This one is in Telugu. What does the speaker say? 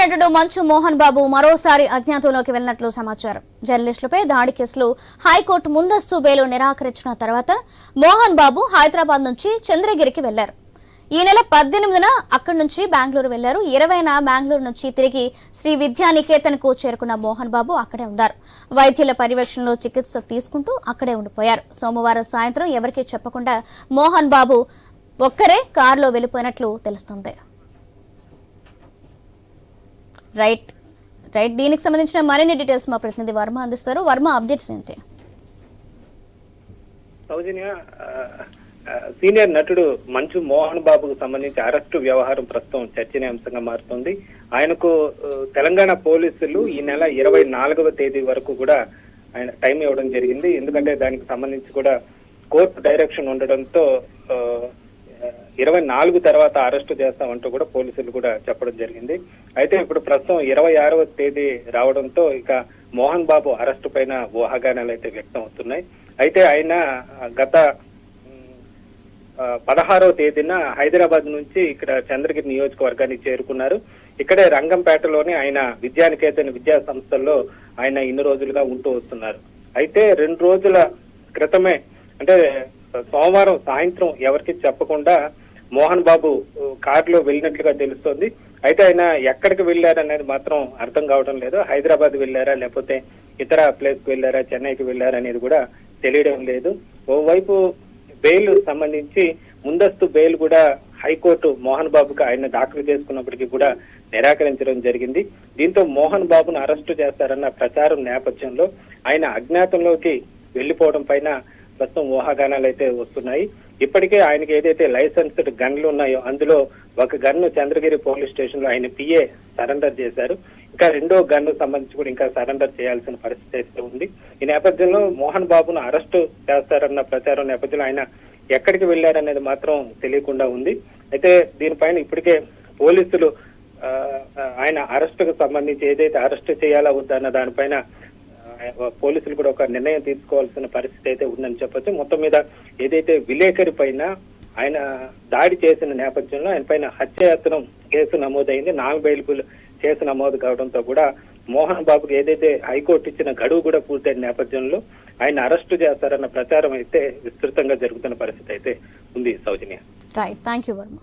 నటుడు మంచు మోహన్ బాబు. మరోసారి అజ్ఞాతంలోకి వెళ్ళినట్లు సమాచారం. జర్నలిస్టులపై దాడి కేసులో హైకోర్టు ముందస్తు బెయిల్ నిరాకరించిన తర్వాత మోహన్ బాబు హైదరాబాద్ నుంచి చంద్రగిరికి వెళ్ళారు ఈ నెల పద్దెనిమిదిన అక్కడి నుంచి బెంగళూరు వెళ్ళారు ఇరవైన బెంగళూరు నుంచి తిరిగి శ్రీ విద్యానికేతన్కు చేరుకున్న మోహన్ బాబు అక్కడే ఉన్నారు. వైద్యుల పర్యవేక్షణలో చికిత్స తీసుకుంటూ అక్కడే ఉండిపోయారు. సోమవారం సాయంత్రం ఎవరికీ చెప్పకుండా మోహన్ బాబు ఒక్కరే కారులో వెళ్ళిపోయినట్లు తెలుస్తోంది. Right right. దీనికి సంబంధించిన మరిన్ని డీటెయిల్స్ మా ప్రతినిధి వర్మ అందిస్తారు. వర్మ అప్డేట్స్ ఏంటి? సౌజన్య సీనియర్ నటుడు మంచు మోహన్ బాబుకు సంబంధించి అరెస్టు వ్యవహారం ప్రస్తుతం చర్చనీయాంశంగా మారుతుంది. ఆయనకు తెలంగాణ పోలీసులు ఈ నెల ఇరవై నాలుగవ తేదీ వరకు కూడా ఆయన టైం ఇవ్వడం జరిగింది. ఎందుకంటే దానికి సంబంధించి కూడా కోర్టు డైరెక్షన్ ఉండడంతో ఇరవై నాలుగు తర్వాత అరెస్టు చేస్తామంటూ కూడా పోలీసులు కూడా చెప్పడం జరిగింది. అయితే ఇప్పుడు ప్రస్తుతం ఇరవై ఆరవ తేదీ రావడంతో ఇక మోహన్ బాబు అరెస్టు పైన ఊహాగానాలు అయితే వ్యక్తం అవుతున్నాయి. అయితే ఆయన గత పదహారవ తేదీన హైదరాబాద్ నుంచి ఇక్కడ చంద్రగిరి నియోజకవర్గానికి చేరుకున్నారు. ఇక్కడే రంగంపేటలోని ఆయన విద్యానికేతన్ విద్యా సంస్థల్లో ఆయన ఇన్ని రోజులుగా ఉంటూ వస్తున్నారు. అయితే రెండు రోజుల క్రితమే అంటే సోమవారం సాయంత్రం ఎవరికి చెప్పకుండా మోహన్ బాబు కారులో వెళ్ళినట్లుగా తెలుస్తోంది. అయితే ఆయన ఎక్కడికి వెళ్ళారనేది మాత్రం అర్థం కావడం లేదు. హైదరాబాద్ వెళ్ళారా లేకపోతే ఇతర ప్లేస్కి వెళ్ళారా చెన్నైకి వెళ్ళారా అనేది కూడా తెలియడం లేదు. ఓవైపు బెయిల్ సంబంధించి ముందస్తు బెయిల్ కూడా హైకోర్టు మోహన్ బాబుకి ఆయన దాఖలు చేసుకున్నప్పటికీ కూడా నిరాకరించడం జరిగింది. దీంతో మోహన్ బాబును అరెస్టు చేస్తారన్న ప్రచారం నేపథ్యంలో ఆయన అజ్ఞాతంలోకి వెళ్ళిపోవడం పైన ప్రస్తుతం ఊహాగానాలు అయితే వస్తున్నాయి. ఇప్పటికే ఆయనకి ఏదైతే లైసెన్స్డ్ గన్లు ఉన్నాయో అందులో ఒక గన్ను చంద్రగిరి పోలీస్ స్టేషన్లో ఆయన పిఏ సరెండర్ చేశారు. ఇంకా రెండో గన్ను సంబంధించి కూడా ఇంకా సరెండర్ చేయాల్సిన పరిస్థితి అయితే ఉంది. ఈ నేపథ్యంలో మోహన్ బాబును అరెస్టు చేస్తారన్న ప్రచారం నేపథ్యంలో ఆయన ఎక్కడికి వెళ్ళారనేది మాత్రం తెలియకుండా ఉంది. అయితే దీనిపైన ఇప్పటికే పోలీసులు ఆయన అరెస్టుకు సంబంధించి ఏదైతే అరెస్ట్ చేయాలా వద్దన్న దానిపైన పోలీసులు కూడా ఒక నిర్ణయం తీసుకోవాల్సిన పరిస్థితి అయితే ఉందని చెప్పొచ్చు. మొత్తం మీద ఏదైతే విలేకరి పైన ఆయన దాడి చేసిన నేపథ్యంలో ఆయన పైన హత్యాయత్నం కేసు నమోదైంది. నాన్ బెయిలబుల్ కేసు నమోదు కావడంతో కూడా మోహన్ బాబుకి ఏదైతే హైకోర్టు ఇచ్చిన గడువు కూడా పూర్తయిన నేపథ్యంలో ఆయన అరెస్టు చేస్తారన్న ప్రచారం అయితే విస్తృతంగా జరుగుతున్న పరిస్థితి అయితే ఉంది Soujanya. Right thank you Varma